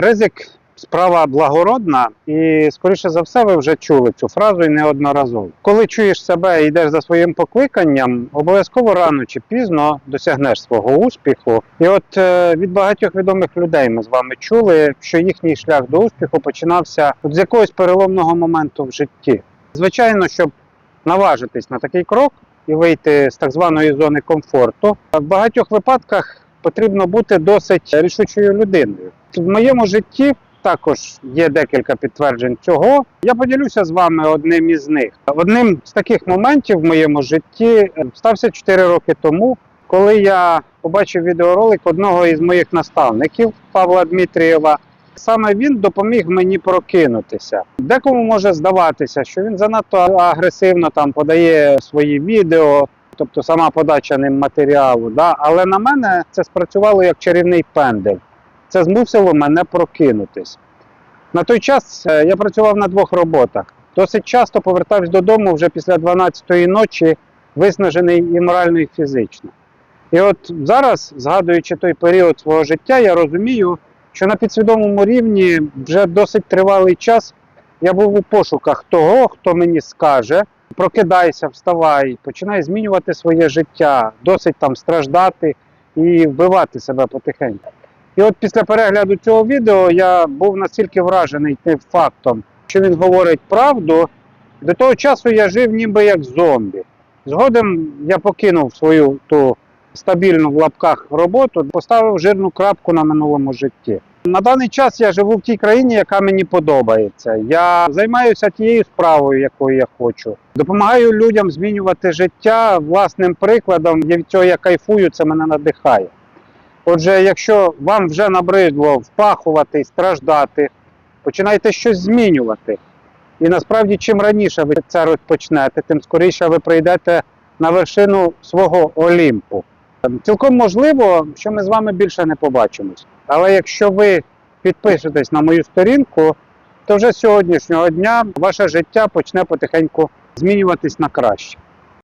Ризик справа благородна, і скоріше за все, ви вже чули цю фразу і неодноразово. Коли чуєш себе і йдеш за своїм покликанням, обов'язково рано чи пізно досягнеш свого успіху. І от е, від багатьох відомих людей ми з вами чули, що їхній шлях до успіху починався з якогось переломного моменту в житті. Звичайно, щоб наважитись на такий крок і вийти з так званої зони комфорту, в багатьох випадках потрібно бути досить рішучою людиною. В моєму житті також є декілька підтверджень цього. Я поділюся з вами одним із них. Одним з таких моментів в моєму житті стався 4 роки тому, коли я побачив відеоролик одного із моїх наставників Павла Дмитрієва. Саме він допоміг мені прокинутися. Декому може здаватися, що він занадто агресивно там подає свої відео, тобто сама подача ним матеріалу. Да? Але на мене це спрацювало як чарівний пендель. Це змусило мене прокинутись. На той час е, я працював на двох роботах. Досить часто повертався додому вже після 12-ї ночі, виснажений і морально, і фізично. І от зараз, згадуючи той період свого життя, я розумію, що на підсвідомому рівні вже досить тривалий час я був у пошуках того, хто мені скаже, прокидайся, вставай, починай змінювати своє життя, досить там страждати і вбивати себе потихеньку. І от після перегляду цього відео я був настільки вражений тим фактом, що він говорить правду. До того часу я жив ніби як зомбі. Згодом я покинув свою ту стабільну в лапках роботу, поставив жирну крапку на минулому житті. На даний час я живу в тій країні, яка мені подобається. Я займаюся тією справою, якою я хочу. Допомагаю людям змінювати життя власним прикладом. Я від цього я кайфую, це мене надихає. Отже, якщо вам вже набридло впахувати, страждати, починайте щось змінювати. І насправді, чим раніше ви це розпочнете, тим скоріше ви прийдете на вершину свого Олімпу. Цілком можливо, що ми з вами більше не побачимось. Але якщо ви підпишетесь на мою сторінку, то вже з сьогоднішнього дня ваше життя почне потихеньку змінюватись на краще.